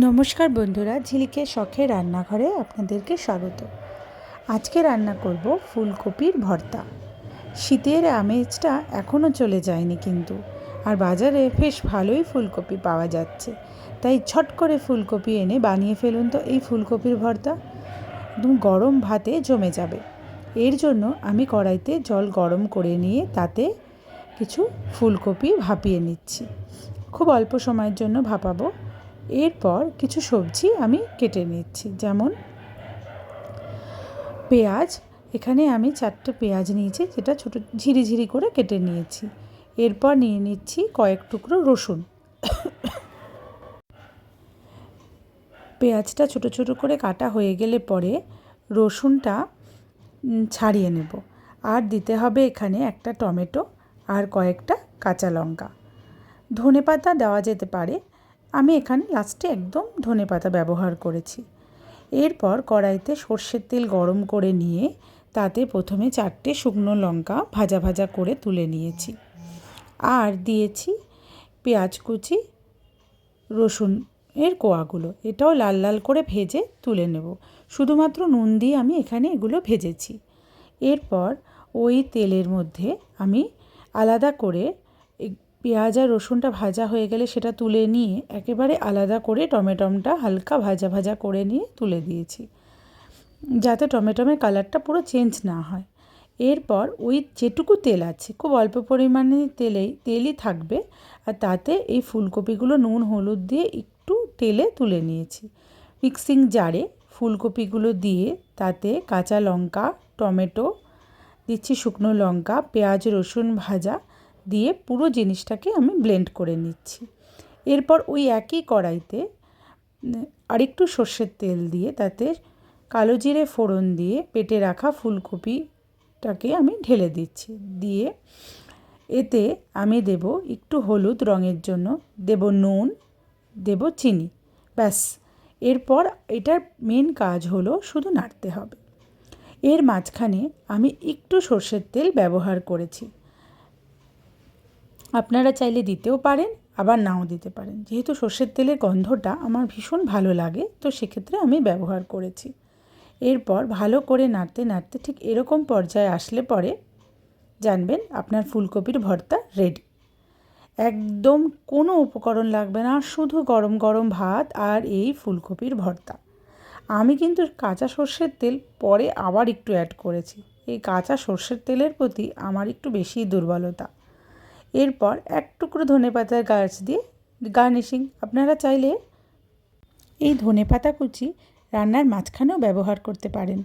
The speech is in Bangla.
নমস্কার বন্ধুরা ঝিলিকের শখে রান্নাঘরে আপনাদেরকে স্বাগত। আজকে রান্না করব ফুলকপির ভর্তা। শীতের আমেজটা এখনও চলে যায়নি কিন্তু, আর বাজারে বেশ ভালোই ফুলকপি পাওয়া যাচ্ছে। তাই ছট করে ফুলকপি এনে বানিয়ে ফেলুন তো এই ফুলকপির ভর্তা। একদম গরম ভাতে জমে যাবে। এর জন্য আমি কড়াইতে জল গরম করে নিয়ে তাতে কিছু ফুলকপি ভাপিয়ে নিচ্ছি। খুব অল্প সময়ের জন্য ভাপাবো। এরপর কিছু সবজি আমি কেটে নিচ্ছি, যেমন পেঁয়াজ। এখানে আমি চারটে পেঁয়াজ নিয়েছি, যেটা ছোটো ঝিরিঝিরি করে কেটে নিয়েছি। এরপর নিয়ে নিচ্ছি কয়েক টুকরো রসুন। পেঁয়াজটা ছোটো ছোটো করে কাটা হয়ে গেলে পরে রসুনটা ছাড়িয়ে নেব। আর দিতে হবে এখানে একটা টমেটো আর কয়েকটা কাঁচা লঙ্কা। ধনে পাতা দেওয়া যেতে পারে আমি এখানে লাস্টে একদম ধনে পাতা ব্যবহার করেছি। এরপর কড়াইতে সর্ষের তেল গরম করে নিয়ে তাতে প্রথমে চারটে শুকনো লঙ্কা ভাজা ভাজা করে তুলে নিয়েছি। আর দিয়েছি পেঁয়াজ কুচি, রসুন এর কোয়াগুলো। এটাও লাল লাল করে ভেজে তুলে নেব। শুধুমাত্র নুন দিয়ে আমি এখানে এগুলো ভেজেছি। এরপর ওই তেলের মধ্যে আমি আলাদা করে পেঁয়াজ আর রসুনটা ভাজা হয়ে গেলে সেটা তুলে নিয়ে একেবারে আলাদা করে টমেটমটা হালকা ভাজা ভাজা করে নিয়ে তুলে দিয়েছি। যাতে টমেটমের কালারটা পুরো চেঞ্জ না হয়। এরপর ওই যেটুকু তেল আছে, খুব অল্প পরিমাণে তেলেই, তেলই থাকবে। আর তাতে এই ফুলকপিগুলো নুন, হলুদ দিয়ে একটু তেলে তুলে নিয়েছি। মিক্সিং জারে ফুলকপিগুলো দিয়ে তাতে কাঁচা লঙ্কা, টমেটো, দিচ্ছি শুকনো লঙ্কা, পেঁয়াজ, রসুন ভাজা দিয়ে পুরো জিনিসটাকে আমি ব্লেন্ড করে নিচ্ছি। এরপর ওই একই কড়াইতে আরেকটু সর্ষের তেল দিয়ে, তাতে কালো জিরে ফোড়ন দিয়ে পেটে রাখা ফুলকপিটাকে আমি ঢেলে দিচ্ছি। দিয়ে এতে আমি দেব একটু হলুদ রঙের জন্য, দেব নুন, দেব চিনি, ব্যাস। এরপর এটার মেন কাজ হলো শুধু নাড়তে হবে। এর মাঝখানে আমি একটু সর্ষের তেল ব্যবহার করেছি। আপনারা চাইলে দিতেও পারেন, আবার নাও দিতে পারেন। যেহেতু সর্ষের তেলের গন্ধটা আমার ভীষণ ভালো লাগে, তো সেক্ষেত্রে আমি ব্যবহার করেছি। এরপর ভালো করে নাড়তে নাড়তে ঠিক এরকম পর্যায়ে আসলে পরে জানবেন আপনার ফুলকপির ভর্তা রেডি। একদম কোনো উপকরণ লাগবে না, শুধু গরম গরম ভাত আর এই ফুলকপির ভর্তা। আমি কিন্তু কাঁচা সর্ষের তেল পরে আবার একটু অ্যাড করেছি। এই কাঁচা সর্ষের তেলের প্রতি আমার একটু বেশি দুর্বলতা। এরপর এক টুকরো ধনে পাতার গাছ দিয়ে গার্নিশিং। আপনারা চাইলে এই ধনে পাতা কুচি রান্নার মাঝখানেও ব্যবহার করতে পারেন।